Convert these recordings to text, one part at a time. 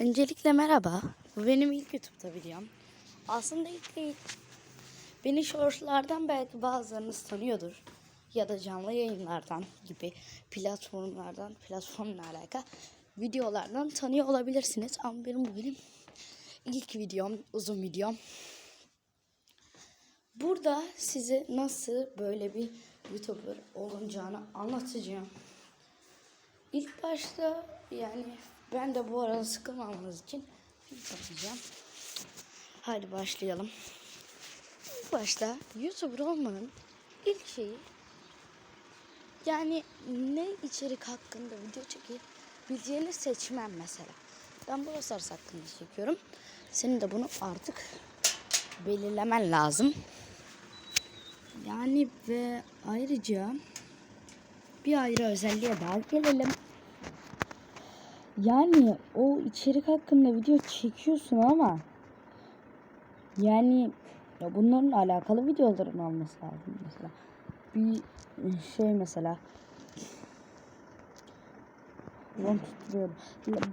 Öncelikle merhaba. Bu benim ilk YouTube'da videom. Aslında ilk değil. Beni shortslardan belki bazılarınız tanıyordur. Ya da canlı yayınlardan gibi platformlardan, platformla alaka videolardan tanıyor olabilirsiniz. Ama benim bu benim ilk videom, uzun videom. Burada size nasıl böyle bir YouTuber olunacağını anlatacağım. İlk başta yani ben de bu arada sıkılmamanız için yapacağım. Hadi başlayalım. İlk başta YouTuber olmanın ilk şeyi yani ne içerik hakkında video çekebileceğini seçmem mesela. Ben Brawl Stars hakkında çekiyorum. Senin de bunu artık belirlemen lazım. Yani ve ayrıca bir ayrı özelliğe daha gelelim. Yani o içerik hakkında video çekiyorsun ama yani ya bunların alakalı videoların olması lazım mesela. Bir şey mesela.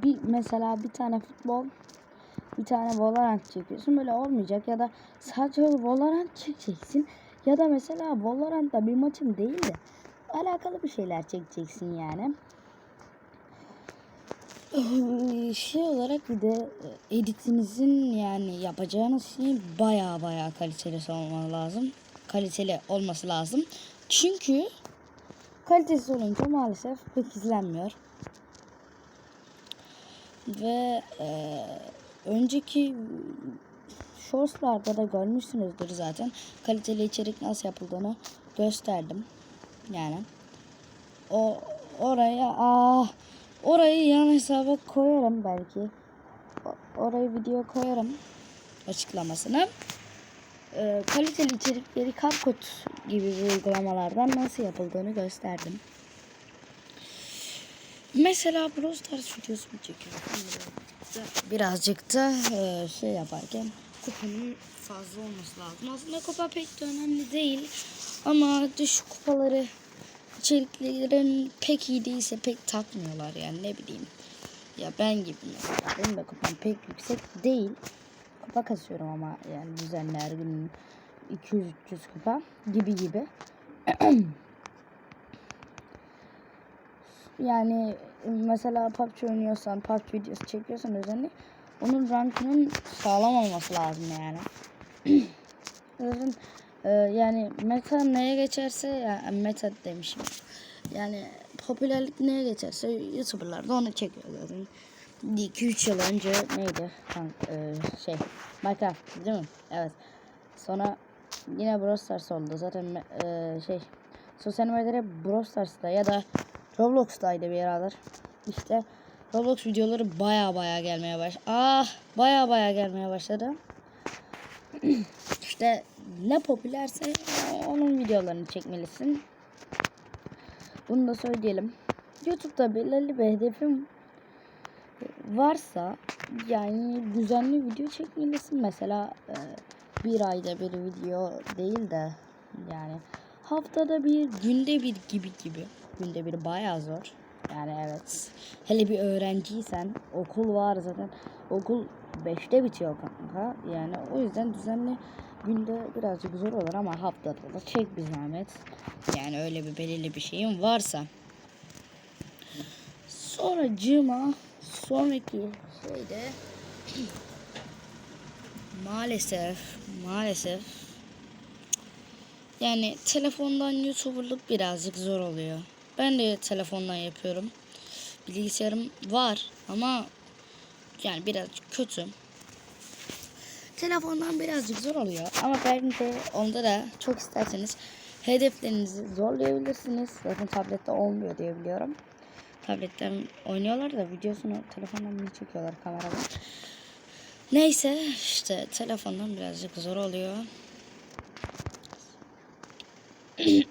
Bir mesela bir tane futbol bir tane Valorant çekiyorsun böyle olmayacak ya da sadece Valorant çekeceksin ya da mesela Valorant'ta bir maçın değil de alakalı bir şeyler çekeceksin yani. Şey olarak bir de editinizin yani yapacağınız şey baya baya kaliteli olması lazım. Kaliteli olması lazım. Çünkü kalitesiz olunca maalesef pek izlenmiyor. Ve e, önceki shortslarda da görmüşsünüzdür zaten. Kaliteli içerik nasıl yapıldığını gösterdim. Yani o oraya ah orayı yan hesaba koyarım belki. Orayı video koyarım açıklamasını. Ee, kaliteli içerikleri CapCut gibi uygulamalardan nasıl yapıldığını gösterdim. Mesela Brawl Stars videosu mu çekiyorum? Birazcık da e, şey yaparken kupanın fazla olması lazım. Aslında kupa pek de önemli değil. Ama düşük kupaları içeriklerin pek iyi değilse pek takmıyorlar yani ne bileyim. Ya ben gibi mesela. Benim de kupam pek yüksek değil. Kupa kasıyorum ama yani düzenli her gün 200-300 kupa gibi gibi. yani mesela PUBG oynuyorsan, PUBG videosu çekiyorsan özellikle onun rankının sağlam olması lazım yani. Zaten e, yani meta neye geçerse ya meta demişim. Yani popülerlik neye geçerse YouTuber'lar da onu çekiyor zaten. 2-3 yıl önce neydi? Kank, e, şey Minecraft değil mi? Evet. Sonra yine Brawl Stars oldu. Zaten e, şey sosyal medyada Brawl Stars'ta ya da Roblox'taydı bir aralar. İşte Roblox videoları baya baya gelmeye baş. Ah baya baya gelmeye başladı. işte ne popülerse onun videolarını çekmelisin. Bunu da söyleyelim. YouTube'da belirli bir hedefim varsa yani düzenli video çekmelisin. Mesela e, bir ayda bir video değil de yani haftada bir günde bir gibi gibi. Günde bir bayağı zor. Yani evet. Hele bir öğrenciysen okul var zaten. Okul 5'te bitiyor kanka. Yani o yüzden düzenli günde birazcık zor olur ama haftada da çek bir zahmet. Yani öyle bir belirli bir şeyin varsa. Sonra cıma sonraki şeyde maalesef maalesef yani telefondan youtuberlık birazcık zor oluyor. Ben de telefondan yapıyorum. Bilgisayarım var ama yani birazcık kötü. Telefondan birazcık zor oluyor ama ben de onda da çok isterseniz hedeflerinizi zorlayabilirsiniz. Zaten tablette olmuyor diye biliyorum. Tabletten oynuyorlar da videosunu telefondan mı çekiyorlar kameradan. Neyse işte telefondan birazcık zor oluyor.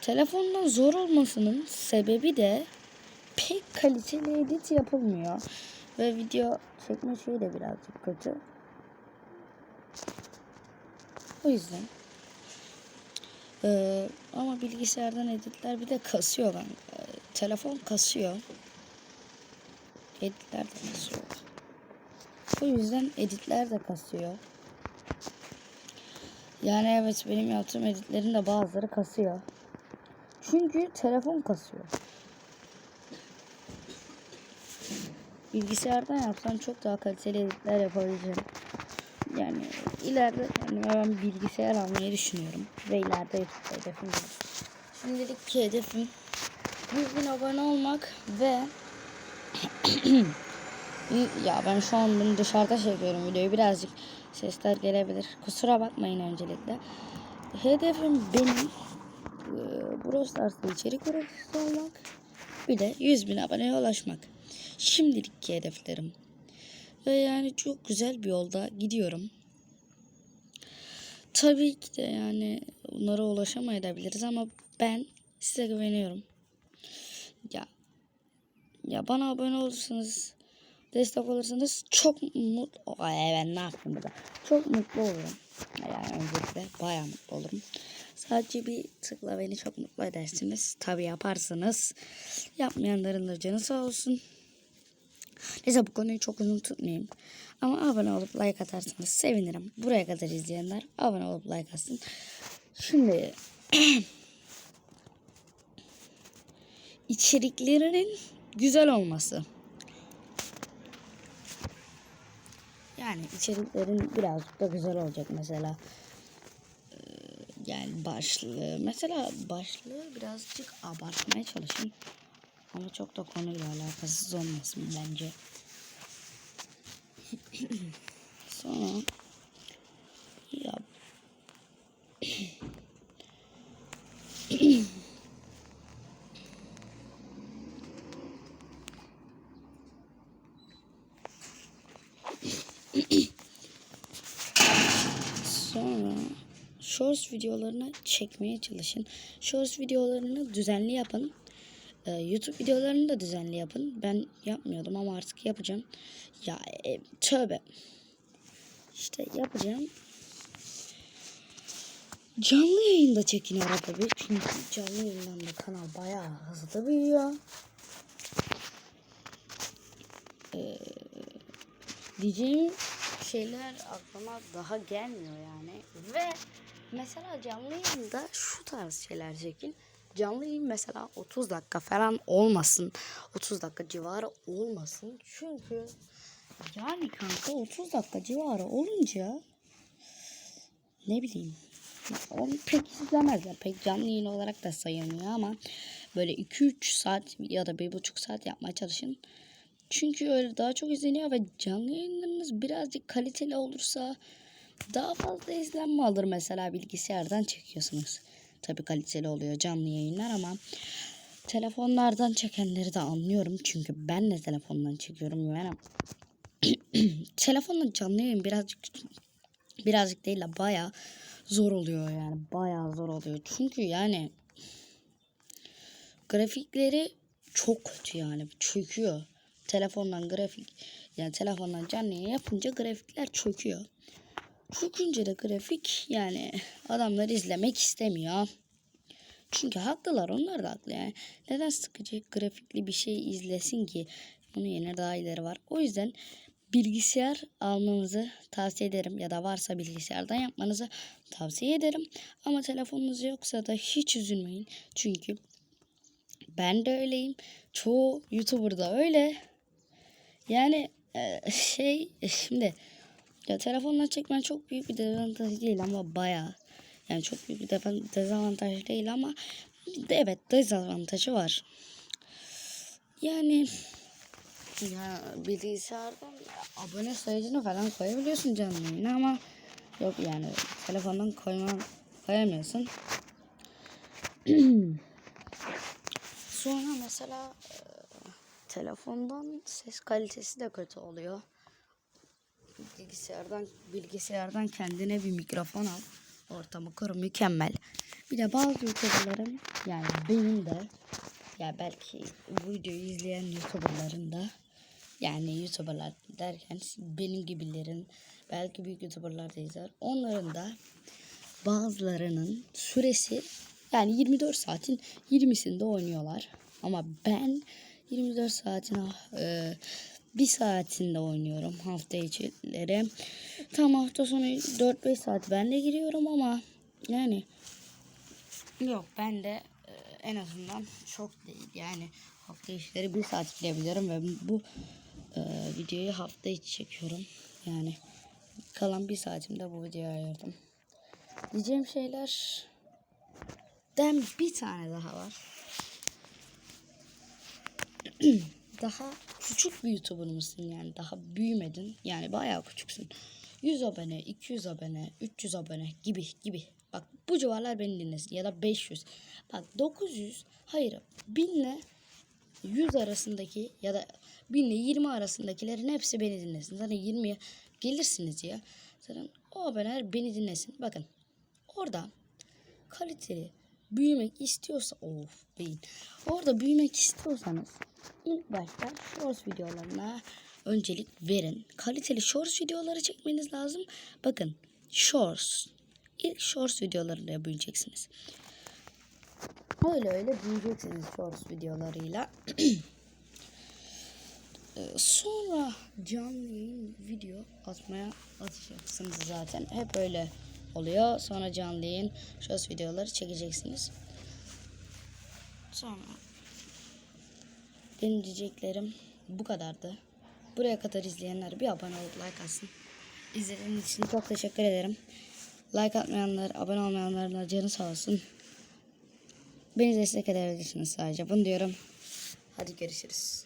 Telefondan zor olmasının sebebi de pek kaliteli edit yapılmıyor. Ve video çekme şeyi de birazcık kötü. O yüzden. Ee, ama bilgisayardan editler bir de kasıyor lan. Ee, telefon kasıyor. editler de kasıyor. O yüzden editler de kasıyor. Yani evet benim yaptığım editlerin de bazıları kasıyor. Çünkü telefon kasıyor. Bilgisayardan yapsam çok daha kaliteli editler yapabileceğim. Yani ileride kendime ben bilgisayar almayı düşünüyorum. Ve ileride YouTube'da hedefim var. Şimdilik hedefim 100 bin abone olmak ve ya ben şu an bunu dışarıda çekiyorum videoyu birazcık sesler gelebilir. Kusura bakmayın öncelikle. Hedefim benim e, Brawl Stars'ta içerik üreticisi olmak. Bir de 100 bin aboneye ulaşmak. Şimdilik hedeflerim. Ve yani çok güzel bir yolda gidiyorum. Tabii ki de yani bunlara ulaşamayabiliriz ama ben size güveniyorum. Ya ya bana abone olursanız destek olursanız çok mutlu Ay ben ne yaptım burada? Çok mutlu olurum. Yani öncelikle bayağı mutlu olurum. Sadece bir tıkla beni çok mutlu edersiniz. Tabi yaparsınız. Yapmayanların da canı sağ olsun. Neyse bu konuyu çok uzun tutmayayım. Ama abone olup like atarsanız sevinirim. Buraya kadar izleyenler abone olup like atsın. Şimdi içeriklerinin güzel olması. Yani içeriklerin birazcık da güzel olacak mesela. Ee, Yani başlığı mesela başlığı birazcık abartmaya çalışın. Ama çok da konuyla alakasız olmasın bence. Sonra ya Sonra shorts videolarını çekmeye çalışın. Shorts videolarını düzenli yapın. Ee, YouTube videolarını da düzenli yapın. Ben yapmıyordum ama artık yapacağım. Ya e, tövbe. İşte yapacağım. Canlı yayında çekin arada bir. Çünkü canlı yayından da kanal bayağı hızlı büyüyor. Ee, diyeceğim şeyler aklıma daha gelmiyor yani. Ve mesela canlı yayında şu tarz şeyler çekin. Canlı yayın mesela 30 dakika falan olmasın. 30 dakika civarı olmasın. Çünkü yani kanka 30 dakika civarı olunca ne bileyim onu pek izlemezler. Pek canlı yayın olarak da sayılmıyor ama böyle 2-3 saat ya da 1,5 saat yapmaya çalışın. Çünkü öyle daha çok izleniyor ve canlı yayınlarınız birazcık kaliteli olursa daha fazla izlenme alır mesela bilgisayardan çekiyorsunuz. Tabii kaliteli oluyor canlı yayınlar ama telefonlardan çekenleri de anlıyorum. Çünkü ben de telefondan çekiyorum. Yani telefonla canlı yayın birazcık birazcık değil de baya zor oluyor yani. Baya zor oluyor. Çünkü yani grafikleri çok kötü yani. Çöküyor. Telefondan grafik yani telefondan canlı yapınca grafikler çöküyor. Çökünce de grafik yani adamlar izlemek istemiyor. Çünkü haklılar onlar da haklı yani. Neden sıkıcı grafikli bir şey izlesin ki? Onun yerine daha ileri var. O yüzden bilgisayar almanızı tavsiye ederim. Ya da varsa bilgisayardan yapmanızı tavsiye ederim. Ama telefonunuz yoksa da hiç üzülmeyin. Çünkü ben de öyleyim. Çoğu YouTuber da öyle. Yani e, şey e, şimdi ya telefonla çekmen çok büyük bir dezavantaj değil ama baya yani çok büyük bir dezavantaj değil ama evet dezavantajı var. Yani ya bilgisayardan abone sayısını falan koyabiliyorsun canlı yayına ama yok yani telefondan koyma koyamıyorsun. Sonra mesela telefondan ses kalitesi de kötü oluyor. Bilgisayardan bilgisayardan kendine bir mikrofon al. Ortamı kur mükemmel. Bir de bazı YouTuber'ların yani benim de ya belki bu videoyu izleyen YouTuber'ların da yani YouTuber'lar derken benim gibilerin belki büyük YouTuber'lar da izler. Onların da bazılarının süresi yani 24 saatin 20'sinde oynuyorlar. Ama ben 24 saatin e, bir saatinde oynuyorum hafta içileri. Tam hafta sonu 4-5 saat ben de giriyorum ama yani yok ben de e, en azından çok değil yani hafta içleri bir saat girebiliyorum ve bu e, videoyu hafta içi çekiyorum yani kalan bir saatimde bu videoya ayırdım. Diyeceğim şeyler den bir tane daha var. daha küçük bir YouTuber mısın yani daha büyümedin yani bayağı küçüksün. 100 abone, 200 abone, 300 abone gibi gibi. Bak bu civarlar beni dinlesin ya da 500. Bak 900 hayır 1000 ile 100 arasındaki ya da 1000 ile 20 arasındakilerin hepsi beni dinlesin. Zaten 20'ye gelirsiniz ya. Zaten o aboneler beni dinlesin. Bakın orada kaliteli büyümek istiyorsa of beyin. Orada büyümek istiyorsanız ilk başta shorts videolarına öncelik verin. Kaliteli shorts videoları çekmeniz lazım. Bakın shorts ilk shorts videolarıyla büyüyeceksiniz. Öyle öyle büyüyeceksiniz shorts videolarıyla. Ee, Sonra canlı yayın video atmaya atacaksınız zaten. Hep öyle oluyor. Sonra canlı yayın shorts videoları çekeceksiniz. Sonra benim diyeceklerim bu kadardı. Buraya kadar izleyenler bir abone olup like atsın. İzlediğiniz için çok teşekkür ederim. Like atmayanlar, abone olmayanların canı sağ olsun. Beni destek edebilirsiniz sadece. Bunu diyorum. Hadi görüşürüz.